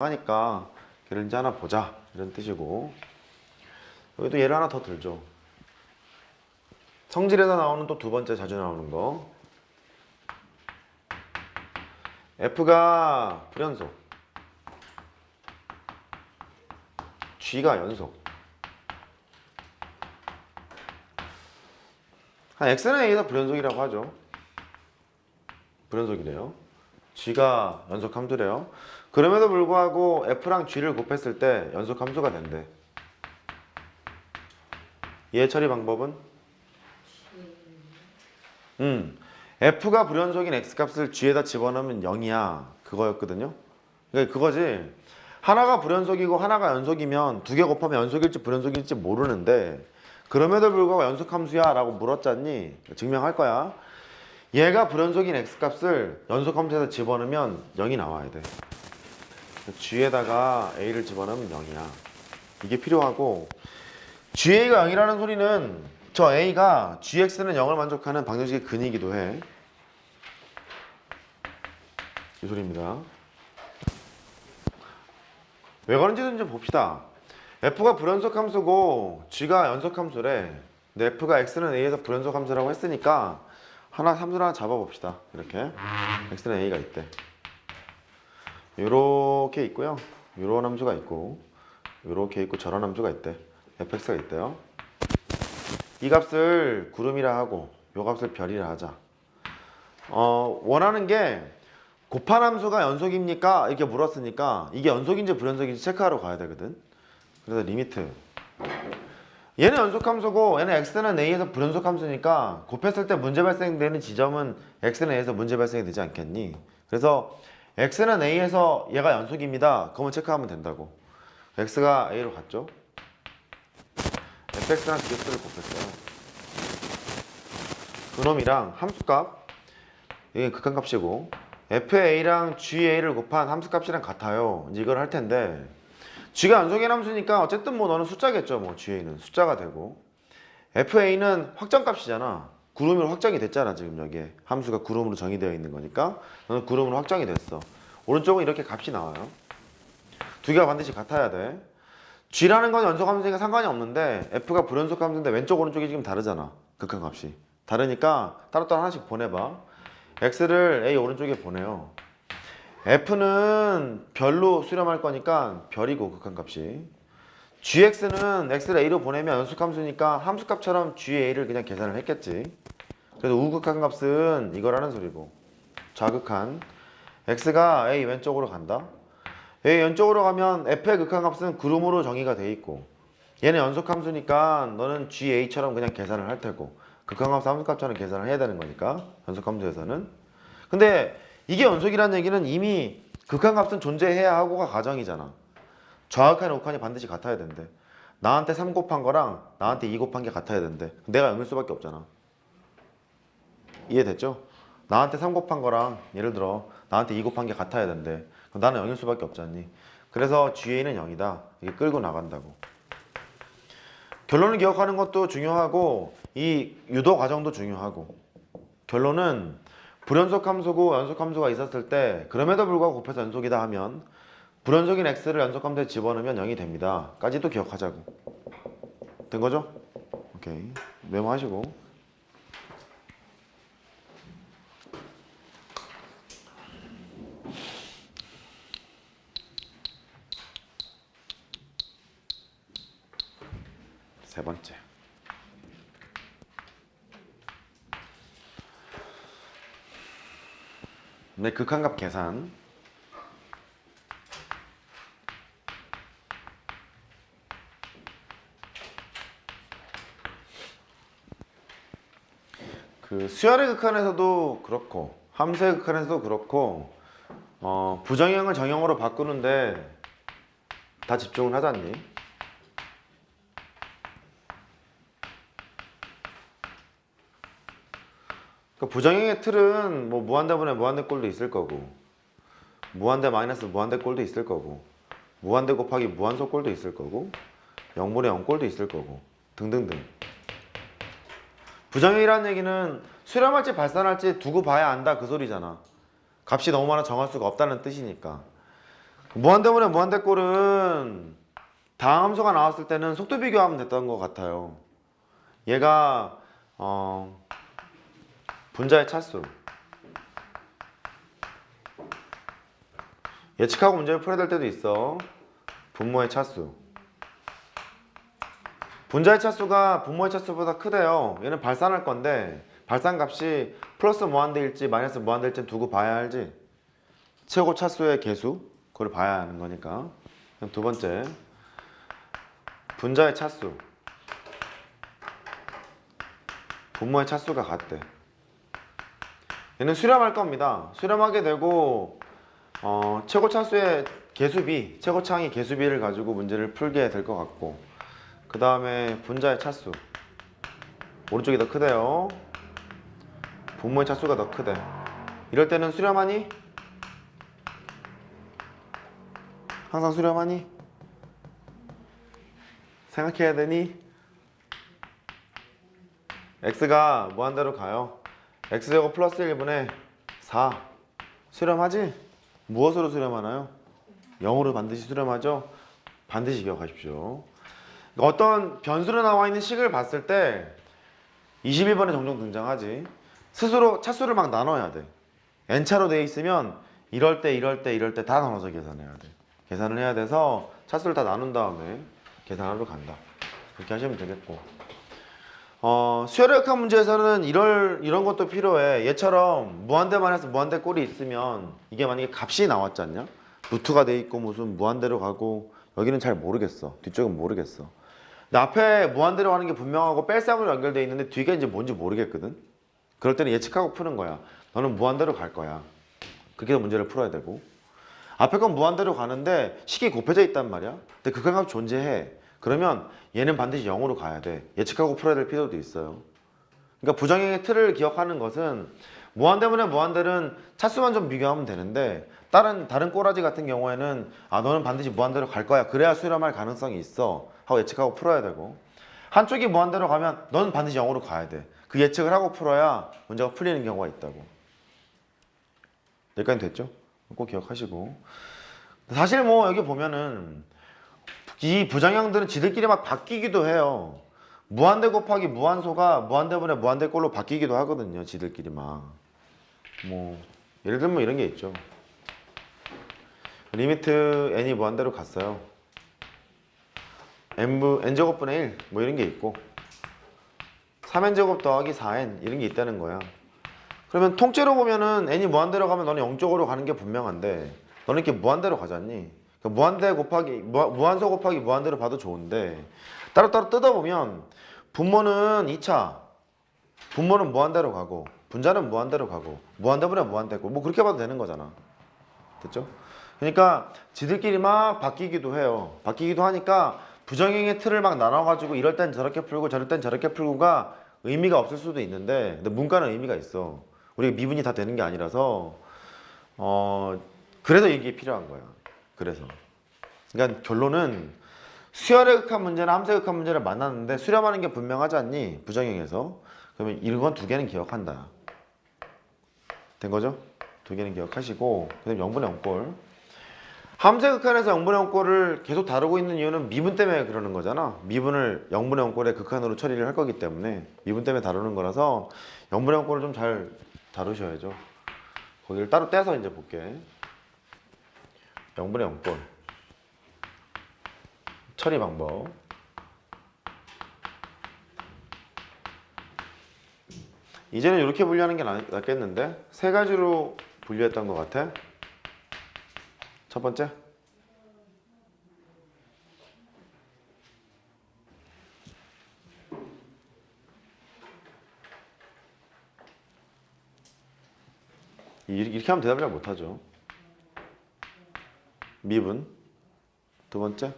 하니까 걔를 이제 하나 보자 이런 뜻이고 여기도 예를 하나 더 들죠. 성질에서 나오는 또 두 번째 자주 나오는 거 F가 불연속 G가 연속 한 X는 A에서 불연속이라고 하죠. 불연속이래요. G가 연속 함수래요. 그럼에도 불구하고 F랑 G를 곱했을 때 연속 함수가 된대. 얘 처리 방법은? 음, F가 불연속인 X 값을 G에다 집어넣으면 0이야. 그거였거든요. 그러니까 그거지. 하나가 불연속이고 하나가 연속이면 두 개 곱하면 연속일지 불연속일지 모르는데 그럼에도 불구하고 연속 함수야 라고 물었잖니? 증명할 거야. 얘가 불연속인 X 값을 연속 함수에다 집어넣으면 0이 나와야 돼. G에다가 A를 집어넣으면 0이야. 이게 필요하고 GA가 0이라는 소리는 저 A가 GX는 0을 만족하는 방정식의 근이기도 해. 이 소리입니다. 왜 그런지는 좀 봅시다. F가 불연속 함수고 G가 연속 함수래. 근데 F가 X는 A에서 불연속 함수라고 했으니까 하나 함수를 하나 잡아봅시다. 이렇게 X는 A가 있대. 요렇게 있고요. 요런 함수가 있고 요렇게 있고 저런 함수가 있대. fx가 있대요. 이 값을 구름이라 하고 요 값을 별이라 하자. 어, 원하는 게 곱한 함수가 연속입니까? 이렇게 물었으니까 이게 연속인지 불연속인지 체크하러 가야 되거든. 그래서 리미트. 얘는 연속 함수고 얘는 x는 a에서 불연속 함수니까 곱했을 때 문제 발생되는 지점은 x는 a에서 문제 발생이 되지 않겠니? 그래서 x는 a에서 얘가 연속입니다. 그러면 체크하면 된다고. x가 a로 갔죠? fx랑 dx를 곱했어요. 그놈이랑 함수값 이게 극한값이고 fa랑 ga를 곱한 함수값이랑 같아요. 이걸 할 텐데 g가 연속인 함수니까 어쨌든 뭐 너는 숫자겠죠. 뭐 ga는 숫자가 되고 fa는 확정값이잖아. 구름으로 확정이 됐잖아 지금 여기에 함수가 구름으로 정의되어 있는 거니까 너는 구름으로 확정이 됐어. 오른쪽은 이렇게 값이 나와요. 두 개가 반드시 같아야 돼. G라는 건 연속 함수니까 상관이 없는데 F가 불연속 함수인데 왼쪽 오른쪽이 지금 다르잖아. 극한값이. 다르니까 따로따로 하나씩 보내봐. X를 A 오른쪽에 보내요. F는 별로 수렴할 거니까 별이고 극한값이. GX는 X를 A로 보내면 연속 함수니까 함수값처럼 GA를 그냥 계산을 했겠지. 그래서 우극한 값은 이거라는 소리고. 좌극한. X가 A 왼쪽으로 간다. A 왼쪽으로 가면 F의 극한 값은 구름으로 정의가 돼 있고 얘는 연속 함수니까 너는 GA처럼 그냥 계산을 할 테고 극한값 함수값처럼 계산을 해야 되는 거니까 연속 함수에서는 근데 이게 연속이라는 얘기는 이미 극한값은 존재해야 하고가 가정이잖아 좌극한이 우극한이 반드시 같아야 된대. 나한테 3 곱한 거랑 나한테 2 곱한 게 같아야 된대. 내가 0일 수밖에 없잖아. 이해됐죠? 나한테 3 곱한 거랑 예를 들어 나한테 2 곱한 게 같아야 된대. 그럼 나는 0일 수밖에 없잖니? 그래서 GA는 0이다. 이게 끌고 나간다고. 결론을 기억하는 것도 중요하고 이 유도 과정도 중요하고. 결론은 불연속 함수고 연속 함수가 있었을 때 그럼에도 불구하고 곱해서 연속이다 하면 불연속인 x를 연속 함수에 집어넣으면 0이 됩니다 까지도 기억하자고 된 거죠? 오케이 메모하시고 세 번째. 네, 극한값 계산. 그 수열의 극한에서도 그렇고 함수의 극한에서도 그렇고 어, 부정형을 정형으로 바꾸는데 다 집중을 하잖니. 그 부정형의 틀은 뭐 무한대분의 무한대 꼴도 있을 거고 무한대 마이너스 무한대 꼴도 있을 거고 무한대 곱하기 무한소 꼴도 있을 거고 0분의 0꼴도 있을 거고 등등등 부정형이라는 얘기는 수렴할지 발산할지 두고 봐야 안다 그 소리잖아 값이 너무 많아 정할 수가 없다는 뜻이니까 무한대문의 무한대꼴은 다항 함수가 나왔을 때는 속도 비교하면 됐던 것 같아요. 얘가 어, 분자의 차수 예측하고 문제를 풀어야 될 때도 있어. 분모의 차수 분자의 차수가 분모의 차수보다 크대요. 얘는 발산할 건데 발산값이 플러스 무한대일지 마이너스 무한대일지 두고 봐야 알지. 최고 차수의 개수 그걸 봐야 하는 거니까. 두 번째 분자의 차수 분모의 차수가 같대. 얘는 수렴할 겁니다. 수렴하게 되고 어, 최고 차수의 개수비, 최고차항의 개수비를 가지고 문제를 풀게 될 것 같고 그 다음에 분자의 차수 오른쪽이 더 크대요. 분모의 차수가 더 크대. 이럴 때는 수렴하니? 항상 수렴하니? 생각해야 되니? x가 무한대로 가요. x제곱 플러스 1분의 4 수렴하지? 무엇으로 수렴하나요? 0으로 반드시 수렴하죠? 반드시 기억하십시오. 어떤 변수로 나와 있는 식을 봤을 때 21번에 종종 등장하지. 스스로 차수를 막 나눠야 돼. n차로 돼 있으면 이럴 때 이럴 때 이럴 때 다 나눠서 계산해야 돼. 계산을 해야 돼서 차수를 다 나눈 다음에 계산하러 간다. 그렇게 하시면 되겠고. 어, 수열역학 문제에서는 이럴, 이런 것도 필요해. 얘처럼 무한대만 해서 무한대 꼴이 있으면 이게 만약에 값이 나왔지 않냐? 루트가 돼 있고 무슨 무한대로 가고 여기는 잘 모르겠어. 뒤쪽은 모르겠어. 근데 앞에 무한대로 가는 게 분명하고 뺄셈으로 연결돼 있는데 뒤가 이제 뭔지 모르겠거든. 그럴 때는 예측하고 푸는 거야. 너는 무한대로 갈 거야. 해서 문제를 풀어야 되고. 앞에 건 무한대로 가는데 식이 곱해져 있단 말이야. 근데 극한값 존재해. 그러면 얘는 반드시 0으로 가야 돼. 예측하고 풀어야 될 필요도 있어요. 그러니까 부정행의 틀을 기억하는 것은 무한대문의 무한대는 차수만 좀 비교하면 되는데 다른 다른 꼬라지 같은 경우에는 아 너는 반드시 무한대로 갈 거야. 그래야 수렴할 가능성이 있어. 하고 예측하고 풀어야 되고 한쪽이 무한대로 가면 너는 반드시 0으로 가야 돼. 그 예측을 하고 풀어야 문제가 풀리는 경우가 있다고. 여기까지 됐죠? 꼭 기억하시고 사실 뭐 여기 보면은 이 부정형들은 지들끼리 막 바뀌기도 해요. 무한대 곱하기 무한소가 무한대분의 무한대꼴로 바뀌기도 하거든요. 지들끼리 막. 뭐 예를 들면 이런 게 있죠. 리미트 n이 무한대로 갔어요. N, n제곱분의 1뭐 이런 게 있고 3n제곱 더하기 4n 이런 게 있다는 거야. 그러면 통째로 보면은 n이 무한대로 가면 너는 0쪽으로 가는 게 분명한데 너는 이렇게 무한대로 가잖니. 그러니까 무한대 곱하기 무, 무한소 곱하기 무한대로 봐도 좋은데 따로따로 뜯어보면 분모는 2차 분모는 무한대로 가고 분자는 무한대로 가고 무한대분의 무한대고 뭐 그렇게 봐도 되는 거잖아. 됐죠? 그러니까 지들끼리 막 바뀌기도 해요. 바뀌기도 하니까 부정행의 틀을 막 나눠가지고 이럴 땐 저렇게 풀고 저럴 땐 저렇게 풀고가 의미가 없을 수도 있는데 근데 문과는 의미가 있어. 우리가 미분이 다 되는 게 아니라서 어 그래서 이게 필요한 거야. 그래서 그러니까 결론은 수열의 극한 문제나 함수의 극한 문제를 만났는데 수렴하는 게 분명하지 않니? 부정형에서 그러면 이건 두 개는 기억한다. 된 거죠? 두 개는 기억하시고 그다음 0분의 0꼴 함수의 극한에서 0분의 0꼴을 계속 다루고 있는 이유는 미분 때문에 그러는 거잖아. 미분을 0분의 0꼴의 극한으로 처리를 할 거기 때문에 미분 때문에 다루는 거라서 0분의 0꼴을 좀 잘 다루셔야죠. 거기를 따로 떼서 이제 볼게. 0분의 0꼴 처리 방법 이제는 이렇게 분류하는 게 낫- 낫겠는데 세 가지로 분류했던 것 같아 첫 번째. 이- 이렇게 하면 대답을 잘 못하죠. 미분. 두 번째.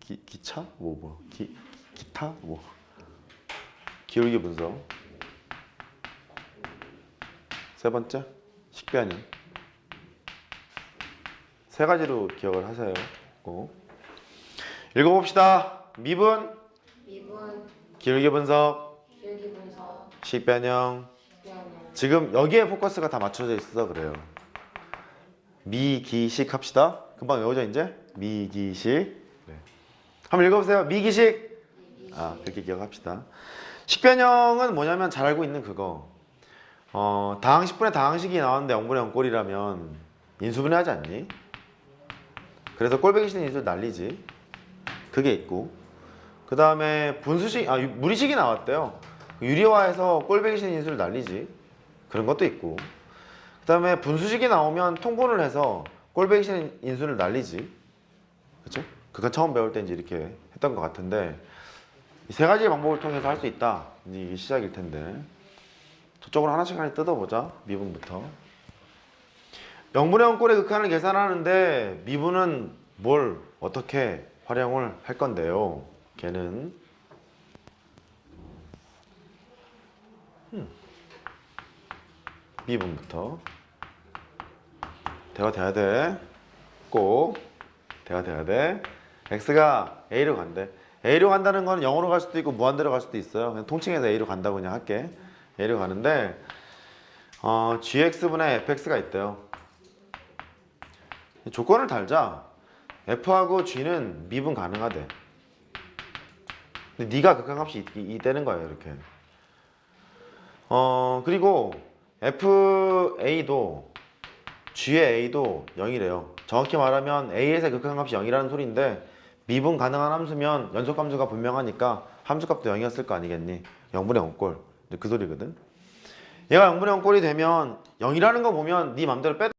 기, 기차? 뭐 뭐. 기, 기타? 뭐. 기울기 분석 세 번째 식변형 세 가지로 기억을 하세요. 꼭 읽어봅시다. 미분. 미분, 기울기 분석. 기울기 분석, 식변형 지금 여기에 포커스가 다 맞춰져 있어서 그래요. 미기식 합시다. 금방 외워져 이제? 미기식. 네. 한번 읽어보세요. 미기식. 아 그렇게 기억합시다. 식변형은 뭐냐면 잘 알고 있는 그거 어 다항 10분에 다항식이 나왔는데 0분의 0꼴이라면 인수분해하지 않니? 그래서 꼴배기 싫은 인수를 날리지. 그게 있고. 그 다음에 분수식 아 유- 무리식이 나왔대요. 유리화해서 꼴배기 싫은 인수를 날리지. 그런 것도 있고. 그 다음에 분수식이 나오면 통분을 해서 꼴배기 싫은 인수를 날리지. 그쵸? 그거 처음 배울 때 이제 이렇게 했던 것 같은데 이세 가지의 방법을 통해서 할 수 있다. 이게 시작일 텐데 저쪽으로 하나씩 하나 뜯어보자 미분부터 0분의 0 꼴의 극한을 계산하는데 미분은 뭘 어떻게 활용을 할 건데요 걔는 음. 미분부터 대화 돼야 돼. 꼭 대화 돼야 돼. x가 a로 간대. a로 간다는 건 0으로 갈 수도 있고 무한대로 갈 수도 있어요. 그냥 통칭해서 a로 간다고 그냥 할게. A로 가는데 어, gx분의 fx가 있대요. 조건을 달자. f하고 g는 미분 가능하대. 근데 네가 극한값이 이, 이 되는 거예요, 이렇게. 어, 그리고 fa도 g의 a도 0이래요. 정확히 말하면 a에서 극한값이 0이라는 소리인데 미분 가능한 함수면 연속함수가 분명하니까 함수값도 0이었을 거 아니겠니? 0분의 0꼴. 그 소리거든. 얘가 0분의 0 꼴이 되면 0이라는 거 보면 네 맘대로 빼